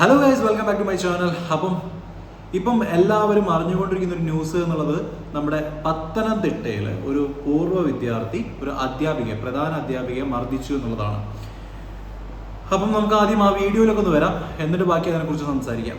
Hello guys welcome back to my channel അപ്പം ഇപ്പം എല്ലാവരും അറിഞ്ഞുകൊണ്ടിരിക്കുന്ന ഒരു ന്യൂസ് എന്നുള്ളത് നമ്മുടെ പത്തനംതിട്ടയിൽ ഒരു പൂർവ വിദ്യാർത്ഥി ഒരു അധ്യാപിക പ്രധാന അധ്യാപികയെ മർദ്ദിച്ചു എന്നുള്ളതാണ്. അപ്പം നമുക്ക് ആദ്യം ആ വീഡിയോയിലൊക്കെ ഒന്ന് വരാം. എന്നിട്ട് ബാക്കി അതിനെക്കുറിച്ച് സംസാരിക്കാം.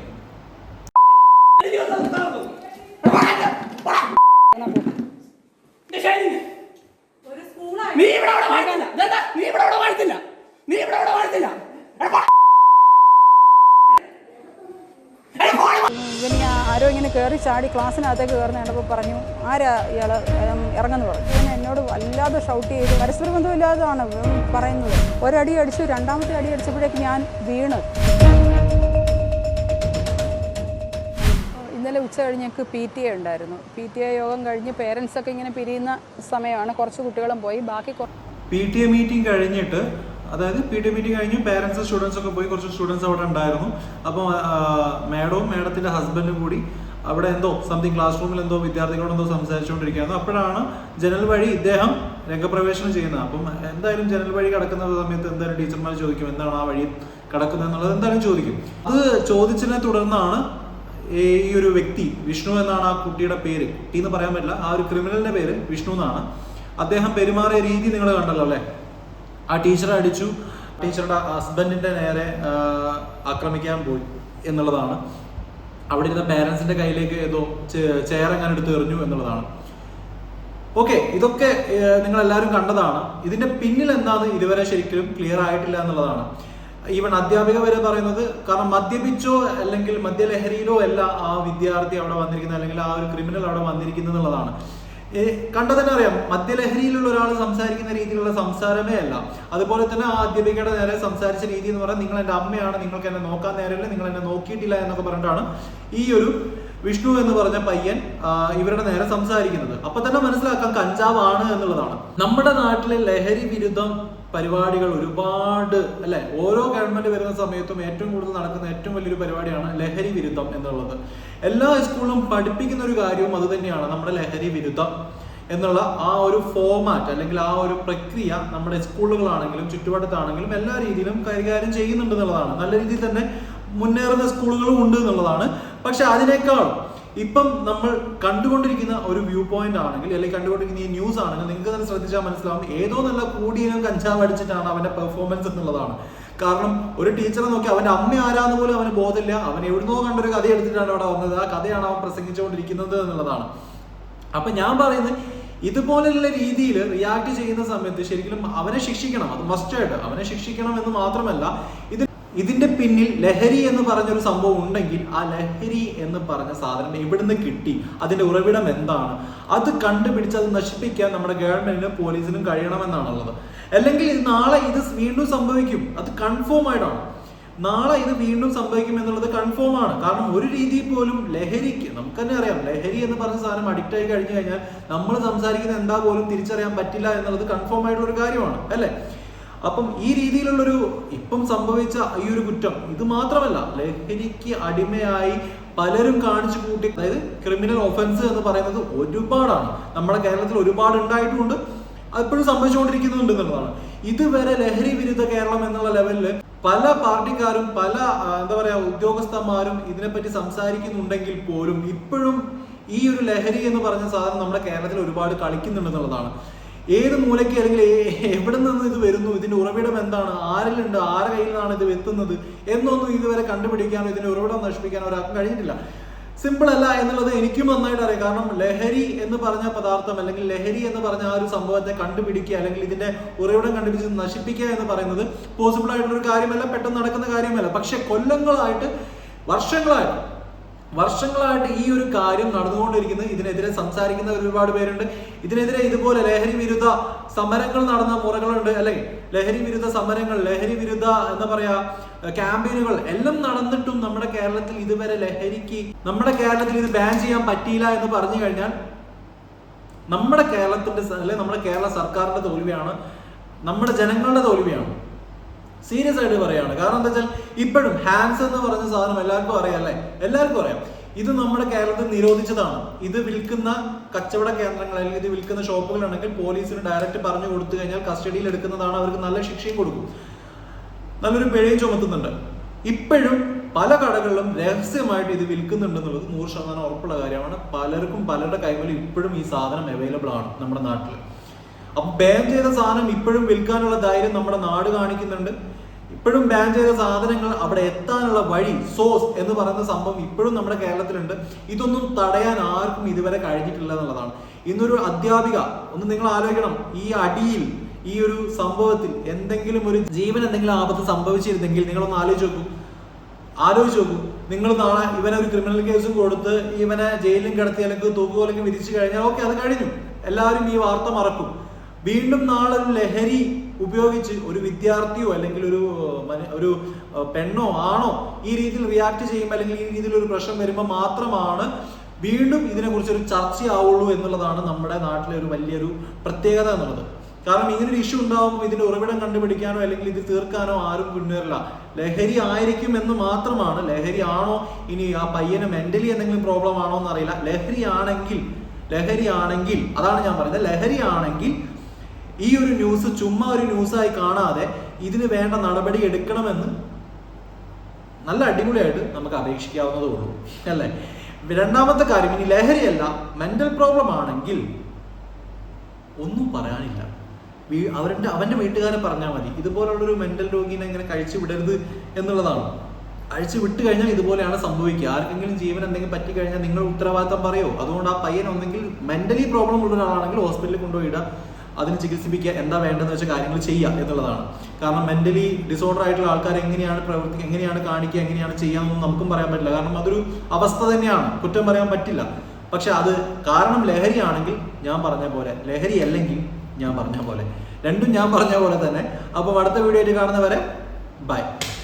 കയറി ചാടി ക്ലാസ്സിനകത്തേക്ക് കയറുന്ന കണ്ടപ്പോൾ പറഞ്ഞു ആരാ ഇയാൾ ഇറങ്ങുന്നു. പറഞ്ഞു. ഇവൻ എന്നോട് വല്ലാതെ ഷൗട്ട് ചെയ്തു. പരസ്പര ബന്ധമില്ലാതാണ് പറയുന്നത്. ഒരടി അടിച്ചു രണ്ടാമത്തെ അടി അടിച്ചപ്പോഴേക്ക് ഞാൻ വീണ്. ഇന്നലെ ഉച്ച കഴിഞ്ഞ് ഞങ്ങൾക്ക് പി ടി എ ഉണ്ടായിരുന്നു. പി ടി എ യോഗം കഴിഞ്ഞ് പേരൻസൊക്കെ ഇങ്ങനെ പിരിയുന്ന സമയമാണ് കുറച്ച് കുട്ടികളും പോയി. ബാക്കി പി ടി എ മീറ്റിംഗ് കഴിഞ്ഞിട്ട് അതായത് പി ടി മീറ്റിംഗ് കഴിഞ്ഞ് പേരൻസ് സ്റ്റുഡൻസ് ഒക്കെ പോയി. കുറച്ച് സ്റ്റുഡൻസ് അവിടെ ഉണ്ടായിരുന്നു. അപ്പോൾ മാഡവും മാഡത്തിന്റെ ഹസ്ബൻഡും കൂടി അവിടെ എന്തോ സംതിങ് ക്ലാസ് റൂമിൽ എന്തോ വിദ്യാർത്ഥികളോട് എന്തോ സംസാരിച്ചുകൊണ്ടിരിക്കുകയായിരുന്നു. അപ്പോഴാണ് ജനൽ വഴി ഇദ്ദേഹം രംഗപ്രവേശനം ചെയ്യുന്നത്. അപ്പം എന്തായാലും ജനൽ വഴി കടക്കുന്ന സമയത്ത് എന്തായാലും ടീച്ചർമാർ ചോദിക്കും എന്താണ് ആ വഴി കടക്കുന്നത്? എന്നുള്ളത് എന്തായാലും ചോദിക്കും. അത് ചോദിച്ചതിനെ തുടർന്നാണ് ഈ ഒരു വ്യക്തി വിഷ്ണു എന്നാണ് ആ കുട്ടിയുടെ പേര് കുട്ടി എന്ന് പറയാൻ പറ്റില്ല ആ ഒരു ക്രിമിനലിന്റെ പേര് വിഷ്ണു എന്നാണ്. അദ്ദേഹം പെരുമാറിയ രീതി നിങ്ങൾ കണ്ടല്ലോ അല്ലേ? ആ ടീച്ചറെ അടിച്ചു ടീച്ചറുടെ ഹസ്ബൻഡിന്റെ നേരെ ആക്രമിക്കാൻ പോയി എന്നുള്ളതാണ്. അവിടെ ഇരുന്ന പേരൻസിന്റെ കയ്യിലേക്ക് ഏതോ ചെയർ എങ്ങനെ എടുത്ത് എറിഞ്ഞു എന്നുള്ളതാണ്. ഓക്കെ ഇതൊക്കെ നിങ്ങൾ എല്ലാവരും കണ്ടതാണ്. ഇതിന്റെ പിന്നിൽ എന്താന്ന് ഇതുവരെ ശരിക്കും ക്ലിയർ ആയിട്ടില്ല എന്നുള്ളതാണ്. ഈവൻ അധ്യാപിക വരെ പറയുന്നത് കാരണം മദ്യപിച്ചോ അല്ലെങ്കിൽ മദ്യലഹരിയിലോ അല്ല ആ വിദ്യാർത്ഥി അവിടെ വന്നിരിക്കുന്നത് അല്ലെങ്കിൽ ആ ഒരു ക്രിമിനൽ അവിടെ വന്നിരിക്കുന്നത് എന്നുള്ളതാണ്. കണ്ടാൽ തന്നെ അറിയാം. മദ്യലഹരിയിലുള്ള ഒരാൾ സംസാരിക്കുന്ന രീതിയിലുള്ള സംസാരമേ അല്ല. അതുപോലെ തന്നെ ആ അധ്യാപികയുടെ നേരെ സംസാരിച്ച രീതി എന്ന് പറഞ്ഞാൽ നിങ്ങൾ എന്റെ അമ്മയാണ് നിങ്ങൾക്ക് എന്നെ നോക്കാൻ നേരമില്ല നിങ്ങൾ എന്നെ നോക്കിയിട്ടില്ല എന്നൊക്കെ പറഞ്ഞിട്ടാണ് ഈ ഒരു വിഷ്ണു എന്ന് പറഞ്ഞ പയ്യൻ ഇവരുടെ നേരെ സംസാരിക്കുന്നത്. അപ്പൊ തന്നെ മനസ്സിലാക്കാം കഞ്ചാവാണ് എന്നുള്ളതാണ്. നമ്മുടെ നാട്ടിലെ ലഹരി വിരുദ്ധം പരിപാടികൾ ഒരുപാട് അല്ലെ? ഓരോ ഗവൺമെന്റ് വരുന്ന സമയത്തും ഏറ്റവും കൂടുതൽ നടക്കുന്ന ഏറ്റവും വലിയൊരു പരിപാടിയാണ് ലഹരി വിരുദ്ധം എന്നുള്ളത്. എല്ലാ സ്കൂളും പഠിപ്പിക്കുന്ന ഒരു കാര്യവും അത് തന്നെയാണ് നമ്മുടെ ലഹരി വിരുദ്ധം എന്നുള്ള ആ ഒരു ഫോമാറ്റ് അല്ലെങ്കിൽ ആ ഒരു പ്രക്രിയ നമ്മുടെ സ്കൂളുകളാണെങ്കിലും ചുറ്റുവട്ടത്താണെങ്കിലും എല്ലാ രീതിയിലും കൈകാര്യം ചെയ്യുന്നുണ്ട് എന്നുള്ളതാണ്. നല്ല രീതിയിൽ തന്നെ മുന്നേറുന്ന സ്കൂളുകളും ഉണ്ട് എന്നുള്ളതാണ്. പക്ഷെ അതിനേക്കാൾ ഇപ്പം നമ്മൾ കണ്ടുകൊണ്ടിരിക്കുന്ന ഒരു വ്യൂ പോയിന്റ് ആണെങ്കിൽ അല്ലെങ്കിൽ കണ്ടുകൊണ്ടിരിക്കുന്ന ഈ ന്യൂസ് ആണെങ്കിൽ നിങ്ങൾക്ക് തന്നെ ശ്രദ്ധിച്ചാൽ മനസ്സിലാവും ഏതോ നല്ല കൂടിയിനും കഞ്ചാവ് അടിച്ചിട്ടാണ് അവന്റെ പെർഫോമൻസ് എന്നുള്ളതാണ്. കാരണം ഒരു ടീച്ചറെ നോക്കി അവന്റെ അമ്മ ആരാന്ന് പോലും അവന് ബോധമില്ല. അവൻ എവിടുന്നോ കണ്ടൊരു കഥ എടുത്തിട്ടാണ് അവിടെ വന്നത്. ആ കഥയാണ് അവൻ പ്രസംഗിച്ചുകൊണ്ടിരിക്കുന്നത് എന്നുള്ളതാണ്. അപ്പൊ ഞാൻ പറയുന്നത് ഇതുപോലെയുള്ള രീതിയിൽ റിയാക്ട് ചെയ്യുന്ന സമയത്ത് ശരിക്കും അവനെ ശിക്ഷിക്കണം. അത് മസ്റ്റായിട്ട് അവനെ ശിക്ഷിക്കണം എന്ന് മാത്രമല്ല ഇത് ഇതിന്റെ പിന്നിൽ ലഹരി എന്ന് പറഞ്ഞൊരു സംഭവം ഉണ്ടെങ്കിൽ ആ ലഹരി എന്ന് പറഞ്ഞ സാധനം എവിടുന്ന് കിട്ടി? അതിന്റെ ഉറവിടം എന്താണ്? അത് കണ്ടുപിടിച്ച് അത് നശിപ്പിക്കാൻ നമ്മുടെ ഗവൺമെന്റിനും പോലീസിനും കഴിയണമെന്നാണുള്ളത്. അല്ലെങ്കിൽ നാളെ ഇത് വീണ്ടും സംഭവിക്കും. അത് കൺഫേം ആയിട്ടാണ് നാളെ ഇത് വീണ്ടും സംഭവിക്കും എന്നുള്ളത് കൺഫേം ആണ്. കാരണം ഒരു രീതിയിൽ പോലും ലഹരിക്ക് നമുക്ക് തന്നെ അറിയാം. ലഹരി എന്ന് പറഞ്ഞ സാധനം അഡിക്റ്റ് ആയി കഴിഞ്ഞു കഴിഞ്ഞാൽ നമ്മൾ സംസാരിക്കുന്ന എന്താ പോലും തിരിച്ചറിയാൻ പറ്റില്ല എന്നുള്ളത് കൺഫേം ആയിട്ടുള്ള ഒരു കാര്യമാണ്. അല്ലേ? അപ്പം ഈ രീതിയിലുള്ളൊരു ഇപ്പം സംഭവിച്ച ഈ ഒരു കുറ്റം ഇത് മാത്രമല്ല ലഹരിക്ക് അടിമയായി പലരും കാണിച്ചു കൂട്ടി അതായത് ക്രിമിനൽ ഒഫൻസ് എന്ന് പറയുന്നത് ഒരുപാടാണ്. നമ്മുടെ കേരളത്തിൽ ഒരുപാട് ഉണ്ടായിട്ടുമുണ്ട് അതിപ്പോഴും സംഭവിച്ചുകൊണ്ടിരിക്കുന്നുണ്ട് എന്നുള്ളതാണ്. ഇതുവരെ ലഹരി വിരുദ്ധ കേരളം എന്നുള്ള ലെവലിൽ പല പാർട്ടിക്കാരും പല എന്താ പറയാ ഉദ്യോഗസ്ഥന്മാരും ഇതിനെപ്പറ്റി സംസാരിക്കുന്നുണ്ടെങ്കിൽ പോലും ഇപ്പോഴും ഈ ഒരു ലഹരി എന്ന് പറഞ്ഞ സാധനം നമ്മുടെ കേരളത്തിൽ ഒരുപാട് കളിക്കുന്നുണ്ട് എന്നുള്ളതാണ്. ഏത് മൂലയ്ക്ക് അല്ലെങ്കിൽ എവിടെ നിന്ന് ഇത് വരുന്നു? ഇതിന്റെ ഉറവിടം എന്താണ്? ആരിലുണ്ട്? ആരുടെ കയ്യിൽ നിന്നാണ് ഇത് എത്തുന്നത്? എന്നൊന്നും ഇതുവരെ കണ്ടുപിടിക്കാനോ ഇതിന്റെ ഉറവിടം നശിപ്പിക്കാനോ ഒരാൾക്കും കഴിഞ്ഞിട്ടില്ല. സിമ്പിൾ അല്ല എന്നുള്ളത് എനിക്കും നന്നായിട്ട് അറിയാം. കാരണം ലഹരി എന്ന് പറഞ്ഞ പദാർത്ഥം അല്ലെങ്കിൽ ലഹരി എന്ന് പറഞ്ഞ ആ ഒരു സംഭവത്തെ കണ്ടുപിടിക്കുക അല്ലെങ്കിൽ ഇതിന്റെ ഉറവിടം കണ്ടുപിടിച്ച് നശിപ്പിക്കുക എന്ന് പറയുന്നത് പോസിബിൾ ആയിട്ടുള്ള ഒരു കാര്യമല്ല പെട്ടെന്ന് നടക്കുന്ന കാര്യമല്ല. പക്ഷെ കൊല്ലങ്ങളായിട്ട് വർഷങ്ങളായിട്ട് വർഷങ്ങളായിട്ട് ഈ ഒരു കാര്യം നടന്നുകൊണ്ടിരിക്കുന്നത് ഇതിനെതിരെ സംസാരിക്കുന്ന ഒരുപാട് പേരുണ്ട്. ഇതിനെതിരെ ഇതുപോലെ ലഹരി വിരുദ്ധ സമരങ്ങൾ നടന്ന മുറകളുണ്ട് അല്ലെങ്കിൽ ലഹരി വിരുദ്ധ സമരങ്ങൾ ലഹരി വിരുദ്ധ എന്താ പറയാ ക്യാമ്പയിനുകൾ എല്ലാം നടന്നിട്ടും നമ്മുടെ കേരളത്തിൽ ഇതുവരെ ലഹരിക്ക് നമ്മുടെ കേരളത്തിൽ ഇത് ബാൻ ചെയ്യാൻ പറ്റിയില്ല എന്ന് പറഞ്ഞു കഴിഞ്ഞാൽ നമ്മുടെ കേരളത്തിന്റെ അല്ലെ നമ്മുടെ കേരള സർക്കാരിന്റെ തോൽവിയാണ് നമ്മുടെ ജനങ്ങളുടെ തോൽവിയാണ്. സീരിയസ് ആയിട്ട് പറയാണ്. കാരണം എന്താ വെച്ചാൽ ഇപ്പോഴും ഹാൻസ് എന്ന് പറഞ്ഞ സാധനം എല്ലാവർക്കും അറിയാം അല്ലേ? എല്ലാവർക്കും അറിയാം. ഇത് നമ്മുടെ കേരളത്തിൽ നിരോധിച്ചതാണ്. ഇത് വിൽക്കുന്ന കച്ചവട കേന്ദ്രങ്ങൾ അല്ലെങ്കിൽ ഇത് വിൽക്കുന്ന ഷോപ്പുകളാണെങ്കിൽ പോലീസിന് ഡയറക്റ്റ് പറഞ്ഞു കൊടുത്തു കഴിഞ്ഞാൽ കസ്റ്റഡിയിൽ എടുക്കുന്നതാണ് അവർക്ക് നല്ല ശിക്ഷയും കൊടുക്കും. നല്ലൊരു പിഴയും ചുമത്തുന്നുണ്ട്. ഇപ്പോഴും പല കടകളിലും രഹസ്യമായിട്ട് ഇത് വിൽക്കുന്നുണ്ടെന്നുള്ളത് നൂറ് ശതമാനം ഉറപ്പുള്ള കാര്യമാണ്. പലർക്കും പലരുടെ കൈകളിൽ ഇപ്പോഴും ഈ സാധനം അവൈലബിൾ ആണ് നമ്മുടെ നാട്ടിൽ അപ്പൊ ബാൻ ചെയ്ത സാധനം ഇപ്പോഴും വിൽക്കാനുള്ള ധൈര്യം നമ്മുടെ നാട് കാണിക്കുന്നുണ്ട്. ഇപ്പോഴും ബാൻ ചെയ്ത സാധനങ്ങൾ അവിടെ എത്താനുള്ള വഴി സോഴ്സ് എന്ന് പറയുന്ന സംഭവം ഇപ്പോഴും നമ്മുടെ കേരളത്തിലുണ്ട്. ഇതൊന്നും തടയാൻ ആർക്കും ഇതുവരെ കഴിഞ്ഞിട്ടില്ല എന്നുള്ളതാണ്. ഇന്നൊരു അധ്യാപിക ഒന്ന് നിങ്ങൾ ആലോചിക്കണം ഈ അടിയിൽ ഈ ഒരു സംഭവത്തിൽ എന്തെങ്കിലും ഒരു ജീവൻ എന്തെങ്കിലും ആപത്ത് സംഭവിച്ചിരുന്നെങ്കിൽ നിങ്ങളൊന്ന് ആലോചിച്ച് നോക്കൂ. ആലോചിച്ച് നോക്കൂ. നിങ്ങൾ നാളെ ഇവനെ ഒരു ക്രിമിനൽ കേസും കൊടുത്ത് ഇവനെ ജയിലിലും കിടത്തി അല്ലെങ്കിൽ തൂക്കുപോലെങ്കിൽ വിധിച്ചു കഴിഞ്ഞാൽ ഓക്കെ അത് കഴിഞ്ഞു. എല്ലാവരും ഈ വാർത്ത മറക്കും. വീണ്ടും നാളെ ഒരു ലഹരി ഉപയോഗിച്ച് ഒരു വിദ്യാർത്ഥിയോ അല്ലെങ്കിൽ ഒരു ഒരു പെണ്ണോ ആണോ ഈ രീതിയിൽ റിയാക്ട് ചെയ്യുമ്പോൾ അല്ലെങ്കിൽ ഈ രീതിയിൽ ഒരു പ്രശ്നം വരുമ്പോൾ മാത്രമാണ് വീണ്ടും ഇതിനെക്കുറിച്ച് ഒരു ചർച്ചയാവുള്ളൂ എന്നുള്ളതാണ് നമ്മുടെ നാട്ടിലെ ഒരു വലിയൊരു പ്രത്യേകത എന്നുള്ളത്. കാരണം ഇങ്ങനൊരു ഇഷ്യൂ ഉണ്ടാകുമ്പോൾ ഇതിന്റെ ഉറവിടം കണ്ടുപിടിക്കാനോ അല്ലെങ്കിൽ ഇത് തീർക്കാനോ ആരും മുന്നേറില്ല. ലഹരി ആയിരിക്കും എന്ന് മാത്രമാണ്. ലഹരി ആണോ ഇനി ആ പയ്യന് മെന്റലി എന്തെങ്കിലും പ്രോബ്ലം ആണോ എന്നറിയില്ല ലഹരി ആണെങ്കിൽ ലഹരി ആണെങ്കിൽ അതാണ് ഞാൻ പറയുന്നത്. ലഹരി ആണെങ്കിൽ ഈ ഒരു ന്യൂസ് ചുമ്മാ ഒരു ന്യൂസായി കാണാതെ ഇതിന് വേണ്ട നടപടി എടുക്കണമെന്ന് നല്ല അടിപൊളിയായിട്ട് നമുക്ക് അപേക്ഷിക്കാവുന്നതേ ഉള്ളൂ അല്ലേ? രണ്ടാമത്തെ കാര്യം ഇനി ലഹരിയല്ല മെന്റൽ പ്രോബ്ലം ആണെങ്കിൽ ഒന്നും പറയാനില്ല. അവരുടെ അവന്റെ വീട്ടുകാരെ പറഞ്ഞാൽ മതി ഇതുപോലുള്ളൊരു മെന്റൽ രോഗീനെ എങ്ങനെ കഴിച്ചു വിടരുത് എന്നുള്ളതാണ്. അഴിച്ചു വിട്ട് കഴിഞ്ഞാൽ ഇതുപോലെയാണ് സംഭവിക്കുക. ആർക്കെങ്കിലും ജീവൻ എന്തെങ്കിലും പറ്റി കഴിഞ്ഞാൽ നിങ്ങൾ ഉത്തരവാദിത്തം പറയോ? അതുകൊണ്ട് ആ പയ്യൻ ഒന്നെങ്കിൽ മെന്റലി പ്രോബ്ലം ഉള്ള ഒരാളാണെങ്കിൽ ഹോസ്പിറ്റലിൽ കൊണ്ടുപോയിടുക അതിന് ചികിത്സിപ്പിക്കുക എന്താ വേണ്ടതെന്ന് വെച്ചാൽ കാര്യങ്ങൾ ചെയ്യുക എന്നുള്ളതാണ്. കാരണം മെന്റലി ഡിസോർഡർ ആയിട്ടുള്ള ആൾക്കാർ എങ്ങനെയാണ് പ്രവർത്തി എങ്ങനെയാണ് കാണിക്കുക എങ്ങനെയാണ് ചെയ്യാമെന്ന് നമുക്കും പറയാൻ പറ്റില്ല. കാരണം അതൊരു അവസ്ഥ തന്നെയാണ്. കുറ്റം പറയാൻ പറ്റില്ല. പക്ഷെ അത് കാരണം ലഹരിയാണെങ്കിൽ ഞാൻ പറഞ്ഞ പോലെ ലഹരി അല്ലെങ്കിൽ ഞാൻ പറഞ്ഞ പോലെ. രണ്ടും ഞാൻ പറഞ്ഞ പോലെ തന്നെ. അപ്പോൾ അടുത്ത വീഡിയോ ആയിട്ട് കാണുന്നവരെ ബൈ